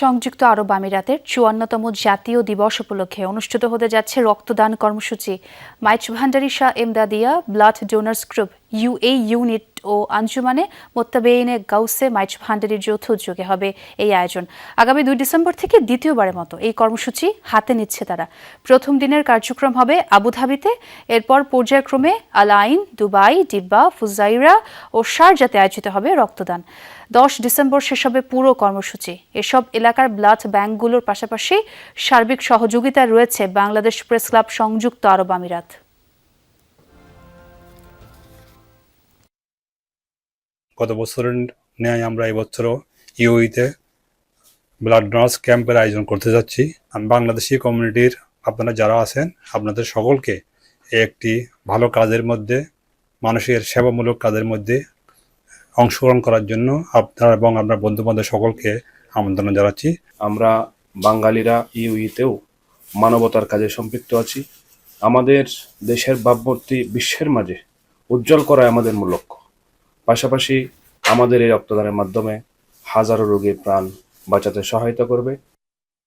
সংযুক্ত আরব আমিরাতের চুয়ান্নতম জাতীয় দিবস উপলক্ষে অনুষ্ঠিত হতে যাচ্ছে রক্তদান কর্মসূচি। Maizbhandari Shah Emdadia, blood donors group UA unit ও আঞ্জুমানে মোত্তাবেইনে গাউসে মাইচ ভান্ডারির যৌথ উদ্যোগে হবে এই আয়োজন। আগামী দুই ডিসেম্বর থেকে দ্বিতীয়বারের মতো এই কর্মসূচি হাতে নিচ্ছে তারা। প্রথম দিনের কার্যক্রম হবে আবুধাবিতে, এরপর পর্যায়ক্রমে আলাইন দুবাই, ডিব্বা, ফুজাইরা ও শারজাতে আয়োজিত হবে রক্তদান। দশ ডিসেম্বর শেষ হবে পুরো কর্মসূচি। এসব এলাকার ব্লাড ব্যাংকগুলোর পাশাপাশি সার্বিক সহযোগিতায় রয়েছে বাংলাদেশ প্রেস ক্লাব সংযুক্ত আরব আমিরাত। গত বছরের ন্যায় আমরা এবছরও ইউইতে ব্লাড ডোনার্স ক্যাম্পের আয়োজন করতে যাচ্ছি। আমি বাংলাদেশি কমিউনিটির আপনারা যারা আছেন, আপনাদের সকলকে একটি ভালো কাজের মধ্যে, মানুষের সেবামূলক কাজের মধ্যে অংশগ্রহণ করার জন্য আপনারা এবং আপনার বন্ধু বান্ধব সকলকে আমন্ত্রণ জানাচ্ছি। আমরা বাঙালিরা ইউইতেও মানবতার কাজে সম্পৃক্ত আছি। আমাদের দেশের ভাবমূর্তি বিশ্বের মাঝে উজ্জ্বল করাই আমাদের মূল লক্ষ্য। পাশাপাশি আমাদের এই রক্তদানের মাধ্যমে হাজারো রোগীর প্রাণ বাঁচাতে সহায়তা করবে।